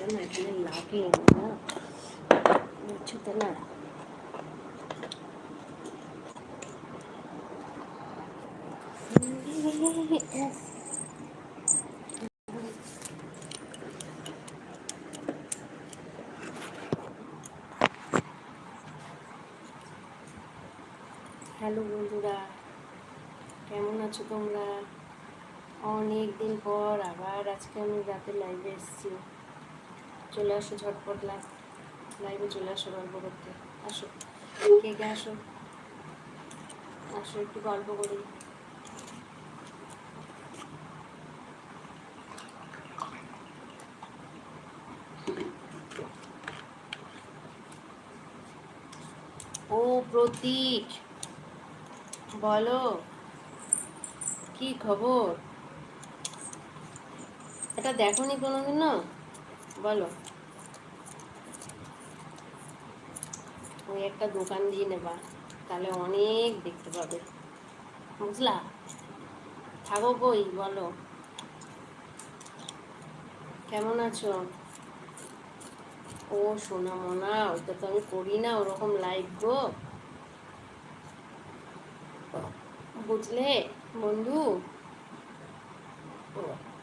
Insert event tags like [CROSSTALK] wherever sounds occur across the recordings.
এটা না এখানে লাগে না বুঝছ তো না হ্যালো বন্ধুরা, কেমন আছো তোমরা? অনেক দিন পর আবার আজকে আমি রাতে লাইভে এসেছি। চলে আসো ঝটপট লাইভ লাইভে চলে আসো গল্প করতে। আসো। কে কে আসো? আসো, একটু গল্প করি। ও প্রতীক, বলো, কি খবর? এটা দেখোনি কোনোদিনও? বলো। একটা দোকান দিয়ে নেবা, তাহলে অনেক দেখতে পাবে। বুঝলা? থাকো কই, বলো। কেমন আছো? ও সোনা মোনা ওইটা তো আমি করি না, ওরকম লাইভ গো। বুঝলে, বন্ধু?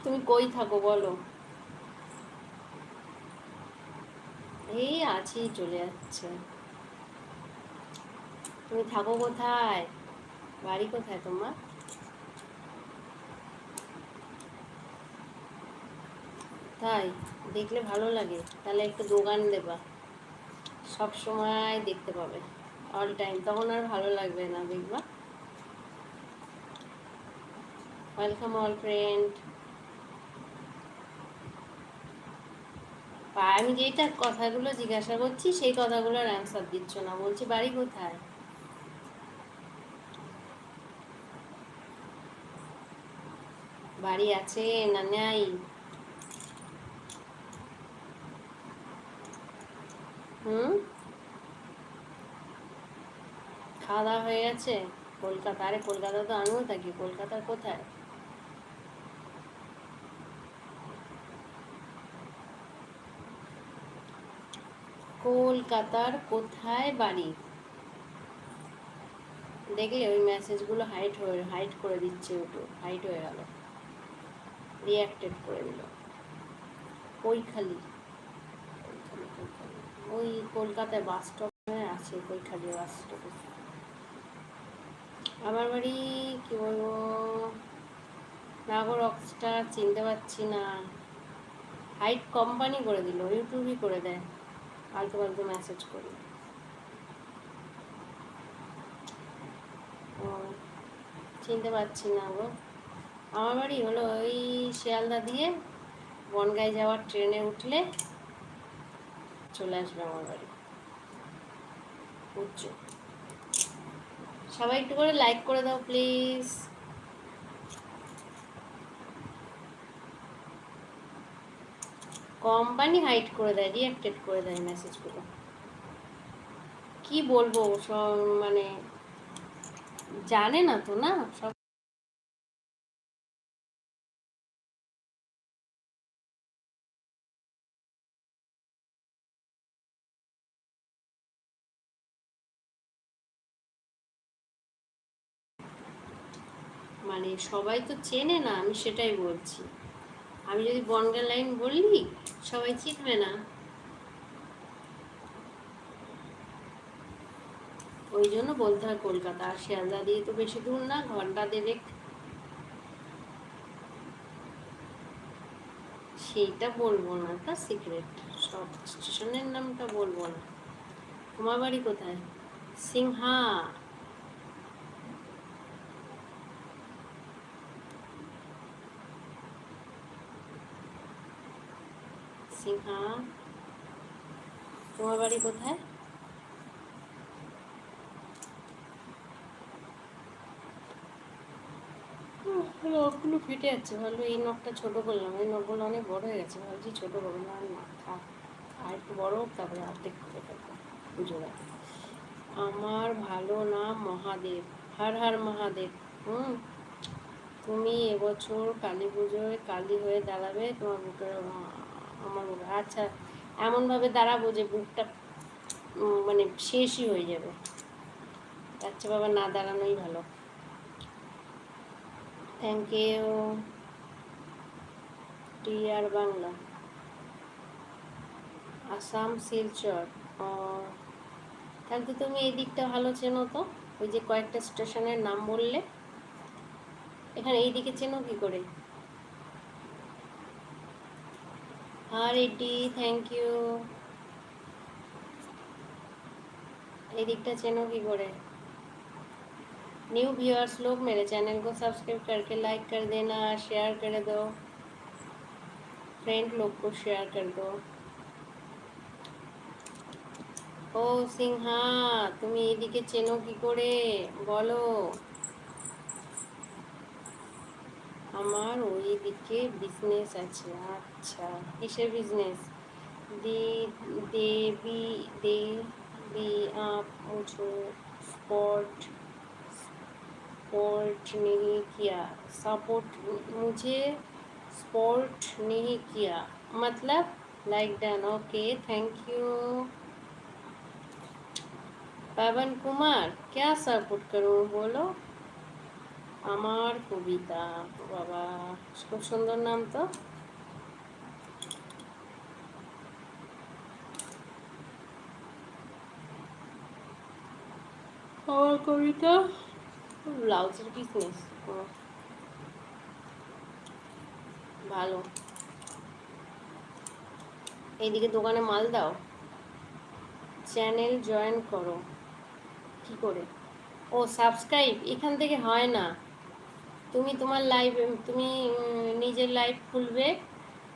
তুমি কই থাকো, বলো। এই আছি, চলে যাচ্ছে। তুমি থাকো কোথায়? বাড়ি কোথায় তোমার? তাই, দেখলে ভালো লাগে। তাহলে একটু দোকান দেবা। সব সময় দেখতে পাবে। অল টাইম তখন আর ভালো লাগবে না, দেখবা। ওয়েলকাম অল ফ্রেন্ড আমি যেটা কথাগুলো জিজ্ঞাসা করছি, সেই কথাগুলোর অ্যান্সার দিচ্ছ না। বলছি, বাড়ি কোথায়? বাড়ি আছে না নাই? হুম? খাওয়া দাওয়া হয়ে গেছে? কলকাতা আরে কলকাতা তো আমিও থাকি কলকাতার কোথায়? কলকাতার কোথায় বাড়ি? দেখলে ওই মেসেজগুলো হাইট হয়ে হাইট করে দিচ্ছে ওটু হাইট হয়ে গেল। রিয়াক্টেড করে দিল। কৈখালি ওই কলকাতায় বাস স্টপে আছে কৈখালি বাস স্টপে আমার বাড়ি, কি বলব, নাগর অক্সটার চিনতে পারছি না। হাইট কোম্পানি করে দিল ইউটিউবই করে দেয়। আলতু ফালতু মেসেজ করি। চিনতে পারছি না গো। আমার বাড়ি হলো ওই শিয়ালদা দিয়ে বনগাঁয় যাওয়ার ট্রেনে উঠলে চলে আসবে আমার বাড়ি। উচ্চ সবাই একটু করে লাইক করে দাও প্লিজ কোম্পানি হাইড করে দেয় রিঅ্যাক্টেড করে দেয় মেসেজগুলো কি বলব, সব মানে জানে না তো না, সব মানে সবাই তো চেনে না, আমি সেটাই বলছি। আমি যদি বনগা লাইন বললি, সবাই চিনবে না। ওই জন্য বলতে হয় কলকাতা, আর শিয়ালদা দিয়ে তো বেশি দূর না, ঘণ্টা দেড়েক। সেইটা বলব না, তা সিক্রেট সব স্টেশনের নামটা বলব না। তোমার বাড়ি কোথায়? সিংহা। সিংহা তোমার বাড়ি কোথায়? নখগুলো ফেটে যাচ্ছে, ভালো, এই নখটা ছোট করলাম, এই নখগুলো অনেক বড় হয়ে গেছে, ভাবছি ছোট করব, না না আর একটু বড় হোক, তারপরে অর্ধেক করে ফেলব, পুজো আমার ভালো নাম মহাদেব, হার হার মহাদেব, হুম, তুমি এবছর কালী পুজোয় কালী হয়ে দাঁড়াবে, তোমার বুকের আমার বলো আচ্ছা এমনভাবে দাঁড়াবো যে বুকটা মানে শেষই হয়ে যাবে। আচ্ছা বাবা, না দাঁড়ানোই ভালো। Thank you TR Bangla. Assam Silchar তাহলে তো তুমি এই দিকটা ভালো চেনো তো? ওই যে কয়েকটা স্টেশনের নাম বললে। এখানে এই দিকে চেনো কি করে? আর এটি থ্যাংক ইউ এই দিকটা চেনো কি করে न्यू व्यूअर्स लोग मेरे चैनल को सब्सक्राइब करके लाइक कर देना शेयर कर दो फ्रेंड लोग को शेयर कर दो ও সিংহা তুমি এদিকে চেনো কি করে বলো আমার ওই দিকে বিজনেস আছে আচ্ছা কিসের বিজনেস দি দেবী দেবী आप मुझे स्पॉट स्पोर्ट नहीं किया सपोर्ट मुझे स्पोर्ट नहीं किया मतलब like done okay thank you Pawan Kumar क्या सपोर्ट करूँ बोलो আমার কবিতা, বাবা, খুব সুন্দর নাম তো। আমার কবিতা ব্লাউজের বিজনেস ভালো। এইদিকে দোকানে মাল দাও। চ্যানেল জয়েন করো। কি করে? ও সাবস্ক্রাইব এখান থেকে হয় না। তুমি তোমার লাইভ তুমি নিজের লাইভ খুলবে,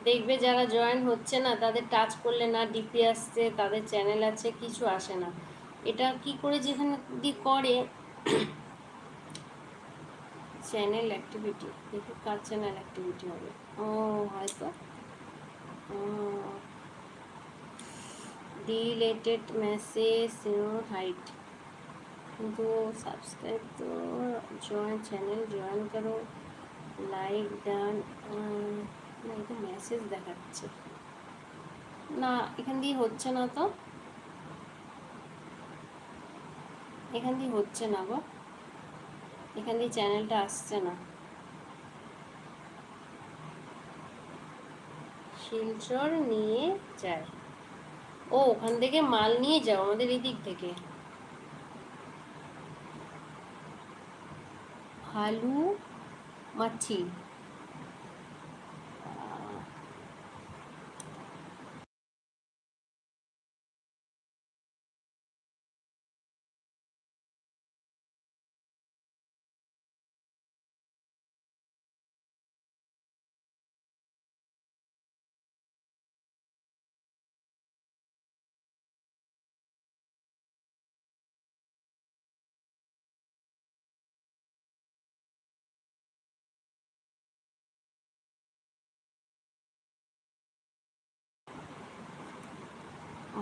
দেখবে যারা জয়েন হচ্ছে না, তাদের টাচ করলে না ডিপি আসছে, তাদের চ্যানেল আছে, কিছু আসে না। এটা কি করে যেখানে দি করে চ্যানেল অ্যাক্টিভিটি দেখি কার চ্যানেল অ্যাক্টিভিটি হবে। ও, হয়তো। ডিলেটেড মেসেজ হাইট কিন্তু সাবস্ক্রাইব তো জয়েন চ্যানেল জয়েন করো লাইক ডান না এটা মেসেজ দেখাচ্ছে না এখান দিয়ে হচ্ছে না তো এখান দিয়ে হচ্ছে না গো এখান দিয়ে চ্যানেলটা আসছে না শিলচর নিয়ে যায়। ও, ওখান থেকে মাল নিয়ে যাও, আমাদের এই দিক থেকে। আলু মাছি।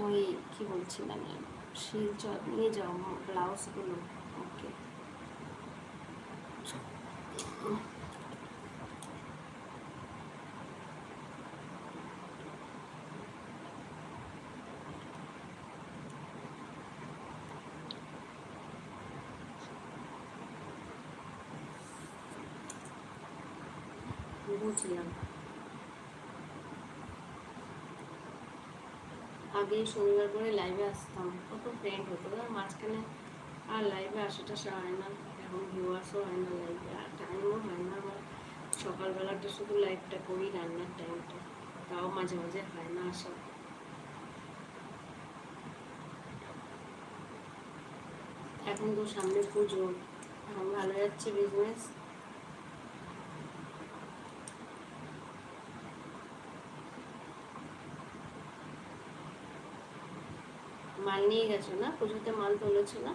ওই কি বলছিলাম শিলচর নিয়ে যাও ব্লাউজগুলো ওকে বুঝলাম আগে শনিবার করে লাইভে আসতাম। কত ফ্রেন্ড হতো মাঝখানে আর লাইভে আসাটা সে হয় না এখন ভিউয়ার্সও হয় না লাইভে আর টাইমও হয় না আমার সকালবেলাটা শুধু লাইভটা করি রান্নার টাইমটা তাও মাঝে মাঝে হয় না আসা। এখন তো সামনে পুজো, এখন ভালো যাচ্ছে বিজনেস মাল নিয়ে গেছো না? পুজোতে মাল তুলেছো না?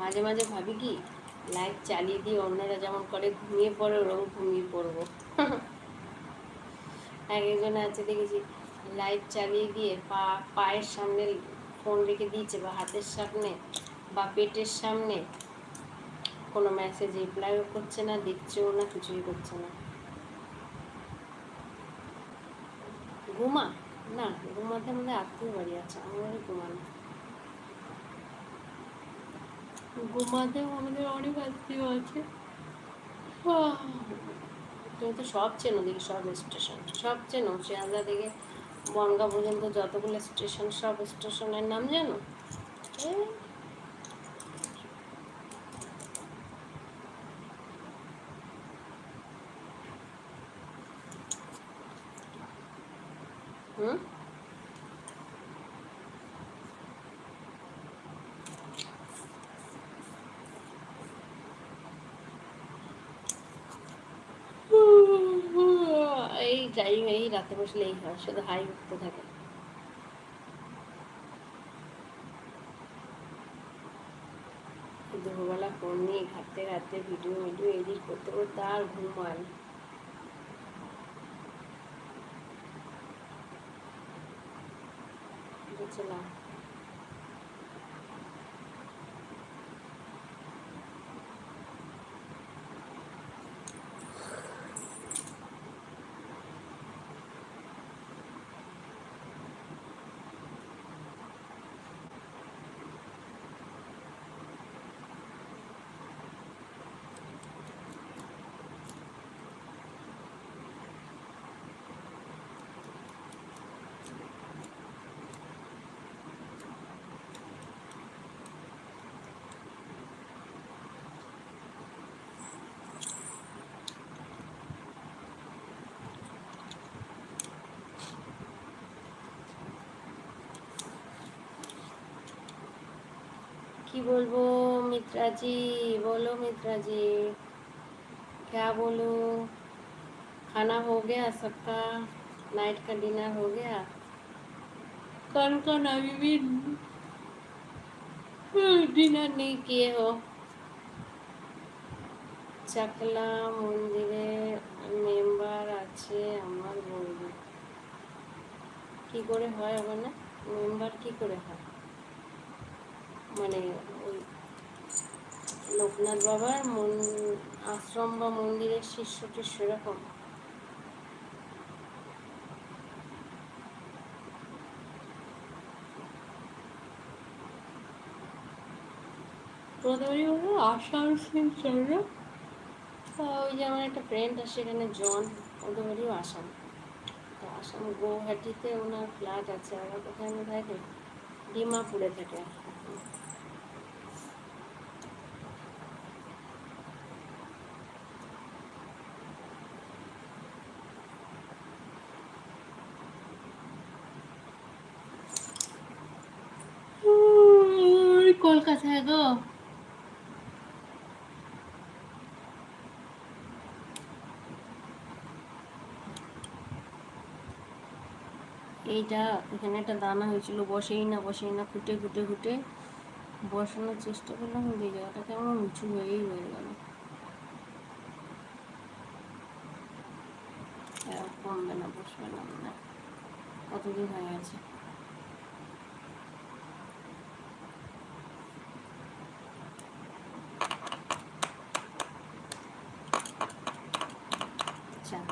মাঝে মাঝে ভাবি কি লাইট চালিয়ে দিয়ে অন্যরা যেমন করে, ঘুমিয়ে পড়ে ওরকম ঘুমিয়ে পড়ব। এক একজন আছে দেখেছি লাইট চালিয়ে দিয়ে পা, পায়ের সামনে ফোন রেখে দিয়েছে বা হাতের সামনে বা পেটের সামনে। কোনো মেসেজ রিপ্লাইও করছে না, দেখছেও না, কিছুই করছে না। ঘুমা? না, ঘুমাতে আমাদের আত্মীয় বাড়ি আছে আমাদের ঘুমানো। ঘুমাতেও আমাদের অনেক আত্মীয় আছে। তুমি তো সব চেনো দেখি, সব স্টেশন সব চেনো। শিয়ালদা থেকে বনগা পর্যন্ত যতগুলো স্টেশন সব স্টেশনের নাম জানো? হুম এই যাই এই রাতে বসলেই হয়, শুধু হাই উঠতে থাকে। দুপুরবেলা ফোন নিয়ে ঘাটতে ঘাটতে ভিডিও ভিডিও এডিট করতে করতে আর ঘুম হয় না। বুঝলাম। की बोलबो मित्रा जी बोलो मित्रा जी क्या बोलूं खाना हो गया सबका नाइट का डिनर हो गया कौन कौन अभी भी डिनर नहीं किए हो চাকলা মন্দিরে মেম্বার আছে আমার বৌদি কি করে হয় ওখানে মেম্বার কি করে হয় মানে ওই লোকনাথ বাবার মন, আশ্রম বা মন্দিরের শিষ্যটি সেরকম এরকম। হলো আসাম সিং ওই যে আমার একটা ফ্রেন্ড আছে সেখানে জন, ওদের আসাম। তো আসাম গৌহাটিতে ওনার ফ্ল্যাট আছে, আর আমি থাকে ডিমাপুরে থাকে। কলকাতায় গো। এইটা, এখানে একটা দানা হয়েছিল, বসেই না বসেই না, খুঁটে খুঁটে খুঁটে। বসানোর চেষ্টা করলাম, কিন্তু এই জায়গাটা কেমন উঁচু হয়েই রয়ে গেল। কমবে না, বসবে না না কতদিন হয়ে গেছে।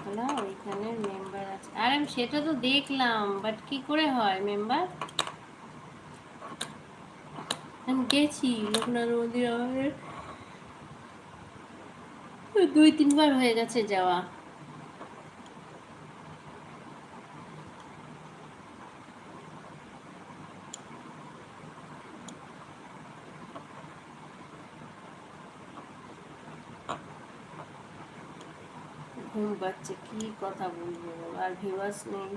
চাকলা ওইখানে মেম্বার আছে। আর আমি সেটা তো দেখলাম বাট কি করে হয় মেম্বার আমি গেছি, লোকনাথ মন্দির আমাদের দুই তিনবার হয়ে গেছে যাওয়া। ঘুম পাচ্ছে কি কথা বলব আর ভিউয়ার্স নেই।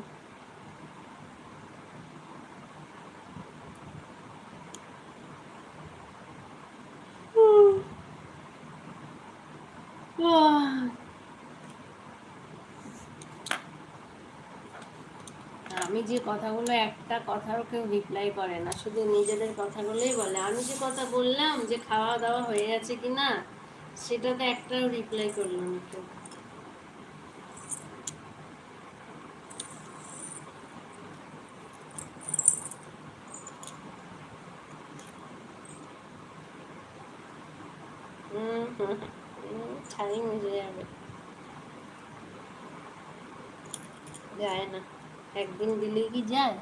আমি যে কথাগুলো একটা কথারও কেউ রিপ্লাই করে না, শুধু নিজেদের কথাগুলোই বলে। আমি যে কথা বললাম যে খাওয়া দাওয়া হয়ে গেছে কি না সেটাতে একটাও রিপ্লাই করল না কেউ। হুম হুম হুম, ছাড়ি যাবে যায় না। একদিন দিলে কি যায়?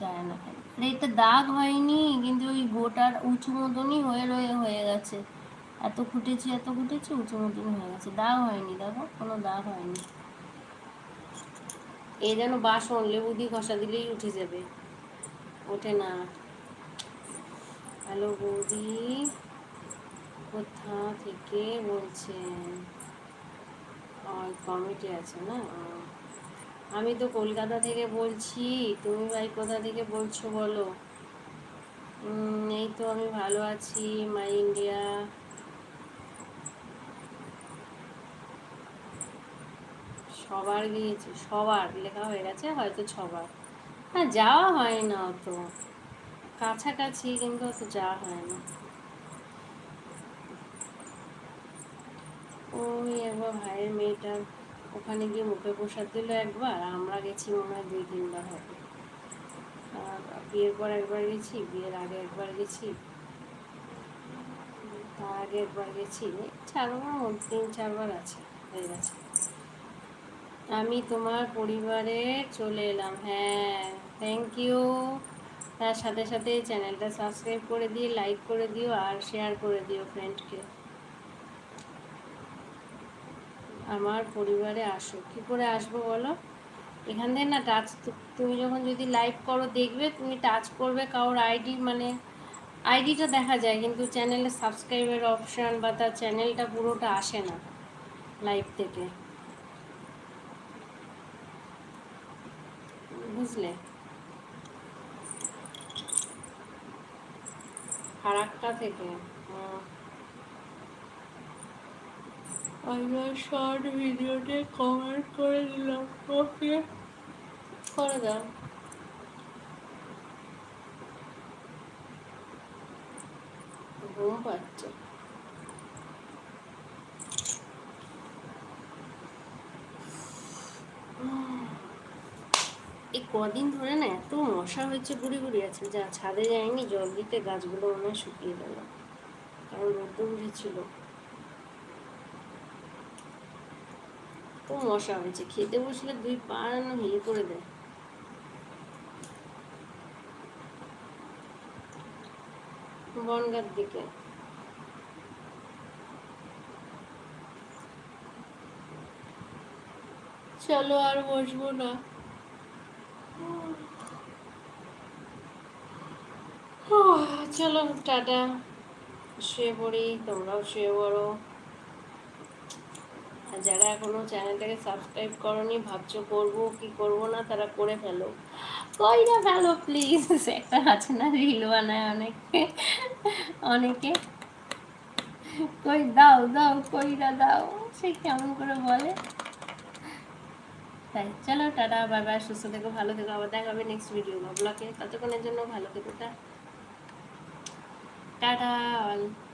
যায় না আরে এটা দাগ হয়নি কিন্তু ওই গোটার উঁচু মতনই হয়ে রয়ে হয়ে গেছে। এত ফুটেছে এত ফুটেছে উঁচু মতনই হয়ে গেছে। দাগ হয়নি দেখো কোনো দাগ হয়নি। এ যেন বাসন লেবু দিয়ে ঘষা দিলেই উঠে যাবে। ওঠে না। হ্যালো বৌদি। কোথা থেকে বলছেন? কমিটি আছে না? আমি তো কলকাতা থেকে বলছি। তুমি ভাই কোথা থেকে বলছো বলো? এই তো আমি ভালো আছি, মাই ইন্ডিয়া। সবার গিয়েছি, সবার। লেখা হয়ে গেছে, হয়তো ছবার। হ্যাঁ যাওয়া হয় না অত। কাছাকাছি, কিন্তু অত যাওয়া হয় না ওই একবার ভাইয়ের মেয়েটার ওখানে গিয়ে মুখে প্রসাদ দিল একবার আমরা গেছি মনে হয় দুই তিনবার হবে আর বিয়ের পর একবার গেছি, বিয়ের আগে একবার গেছি। তার আগে একবার গেছি চারবার তিন চারবার আছে, হয়ে গেছে। আমি তোমার পরিবারে চলে এলাম হ্যাঁ থ্যাংক ইউ তার সাথে সাথে চ্যানেলটা সাবস্ক্রাইব করে দিয়ে লাইক করে দিও, আর শেয়ার করে দিও ফ্রেন্ডকে আমার পরিবারে আসো। কি করে আসব বলো? এখান থেকে না টাচ তুমি যখন যদি লাইভ করো, দেখবে তুমি টাচ করবে কারোর আইডি মানে আইডিটা দেখা যায়, কিন্তু চ্যানেলে সাবস্ক্রাইবের অপশান বা তার চ্যানেলটা পুরোটা আসে না লাইভ থেকে। বুঝলে? ফারাক্কা থেকে। আমার শর্ট ভিডিওতে কমেন্ট করে দিলাম। ওকে করে দাও এই কদিন ধরে না এত মশা হয়েছে, গুড়ি গুড়ি আছে, যা ছাদে যায়নি, জল দিতে গাছগুলো মনে হয় শুকিয়ে গেল। কারণ রোদ্দু উঠেছিল। খুব মশা হয়েছে। খেতে বসলে দুই পাড়ানো হিয়ে করে দেয় বনগার দিকে। চলো আর বসবো না। চলো, টাটা। শুয়ে পড়ি, তোমরাও শুয়ে পড়ো। যারা এখনও চ্যানেলটাকে সাবস্ক্রাইব করনি, ভাবছ করব কি করব না, তারা করে ফেলো। কই না ফেলো প্লিজ [LAUGHS] একটা আছে না রিল বানায় অনেকে। অনেকে। কই দাও দাও, কইরা দাও। সে কেমন করে বলে? তাই, চলো, টাটা, বাই বাই, সুস্থ থেকো, ভালো থেকো, আবার দেখা হবে নেক্সট ভিডিও ব্লগে ততক্ষণের জন্য ভালো থেকো টাটা, all.